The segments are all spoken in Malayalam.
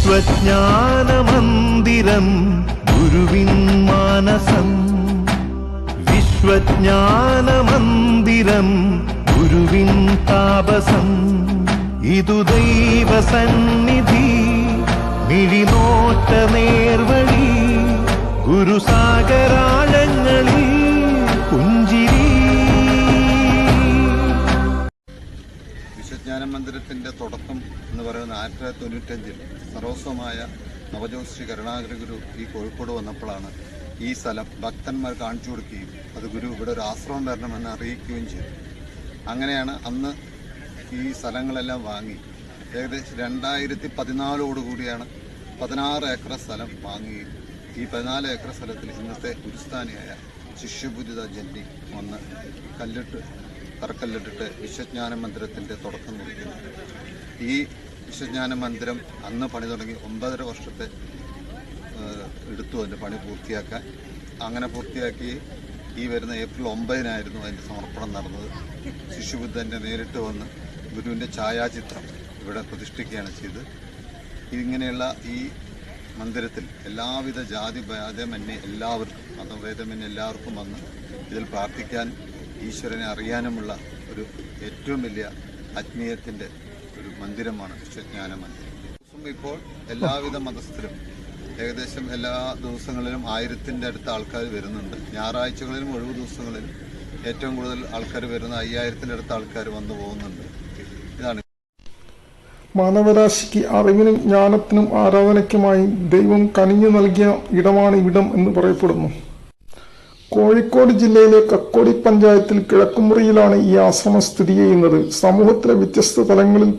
വിശ്വജ്ഞാനമന്ദിരം ഗുരുവിൻ മാനസം. വിശ്വജ്ഞാനമന്ദിരം ഗുരുവിൻ താപസം. ഇതു ദൈവസന്നിധി മിഴിനോട്ട നേർവഴി ഗുരുസാഗരാഴങ്ങളിൽ വിശ്വജ്ഞാന മന്ദിരത്തിന്റെ തുടക്കം എന്ന് പറയുന്നത് ആയിരത്തി തൊള്ളായിരത്തി തൊണ്ണൂറ്റഞ്ചിൽ സർവസ്വമായ നവജോത് ശ്രീ കരുണാകര ഗുരു ഈ കോഴിക്കോട് വന്നപ്പോഴാണ് ഈ സ്ഥലം ഭക്തന്മാർ കാണിച്ചു കൊടുക്കുകയും അത് ഗുരു ഇവിടെ ഒരു ആശ്രമം വരണമെന്ന് അറിയിക്കുകയും ചെയ്തു. അങ്ങനെയാണ് അന്ന് ഈ സ്ഥലങ്ങളെല്ലാം വാങ്ങി. ഏകദേശം രണ്ടായിരത്തി പതിനാലോടുകൂടിയാണ് പതിനാറ് ഏക്കർ സ്ഥലം വാങ്ങുകയും ഈ പതിനാല് ഏക്കർ സ്ഥലത്തിൽ ഇന്നത്തെ ഗുരുസ്ഥാനിയായ ശിഷ്യപുരിത ജന്നി വന്ന് കല്ലിട്ട് തറക്കല്ലിട്ടിട്ട് വിശ്വജ്ഞാന മന്ദിരത്തിന്റെ തുടക്കം കുറിക്കുന്നു. ഈ വിശ്വജ്ഞാന മന്ദിരം അന്ന് പണി തുടങ്ങി ഒമ്പതര വർഷത്തെ എടുത്തു അതിന്റെ പണി പൂർത്തിയാക്കാൻ. അങ്ങനെ പൂർത്തിയാക്കി ഈ വരുന്ന ഏപ്രിൽ ഒമ്പതിനായിരുന്നു അതിന്റെ സമർപ്പണം നടന്നത്. ശിശുബുദ്ധന്റെ നേരിട്ട് വന്ന് ഗുരുവിന്റെ ഛായാചിത്രം ഇവിടെ പ്രതിഷ്ഠിക്കുകയാണ് ചെയ്ത് ഇങ്ങനെയുള്ള ഈ മന്ദിരത്തിൽ എല്ലാവിധ ജാതി ഭേദമന്യേ എല്ലാവർക്കും മതഭേദമന്യേ എല്ലാവർക്കും വന്ന് ഇതിൽ പ്രാർത്ഥിക്കാൻ ഈശ്വരനെ അറിയാനുമുള്ള ഒരു ഏറ്റവും വലിയ ആത്മീയത്തിന്റെ ഒരു മന്ദിരമാണ് വിശ്വജ്ഞാന മന്ദിരം ഇപ്പോൾ എല്ലാവിധ മതസ്ഥരും ഏകദേശം എല്ലാ ദിവസങ്ങളിലും ആയിരത്തിന്റെ അടുത്ത് ആൾക്കാർ വരുന്നുണ്ട്. ഞായറാഴ്ചകളിലും ഒഴിവ് ദിവസങ്ങളിലും ഏറ്റവും കൂടുതൽ ആൾക്കാർ വരുന്ന അയ്യായിരത്തിന്റെ അടുത്ത് ആൾക്കാർ വന്നു പോകുന്നുണ്ട്. ഇതാണ് മാനവരാശിക്ക് അറിവിനും ജ്ഞാനത്തിനും ആരാധനയ്ക്കുമായി ദൈവം കനിഞ്ഞു നൽകിയ ഇടമാണ് ഇവിടം എന്ന് പറയപ്പെടുന്നു. കോഴിക്കോട് ജില്ലയിലെ കക്കോടി പഞ്ചായത്തിൽ കിഴക്കുമുറിയിലാണ് ഈ ആശ്രമം സ്ഥിതി ചെയ്യുന്നത്. സമൂഹത്തിലെ വ്യത്യസ്ത തലങ്ങളിൽ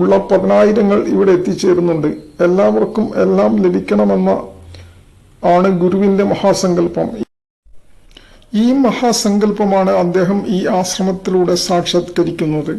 ഉള്ള പതിനായിരങ്ങൾ ഇവിടെ എത്തിച്ചേരുന്നുണ്ട്. എല്ലാവർക്കും എല്ലാം ലഭിക്കണമെന്ന ആണ് ഗുരുവിന്റെ മഹാസങ്കല്പം. ഈ മഹാസങ്കല്പമാണ് അദ്ദേഹം ഈ ആശ്രമത്തിലൂടെ സാക്ഷാത്കരിക്കുന്നത്.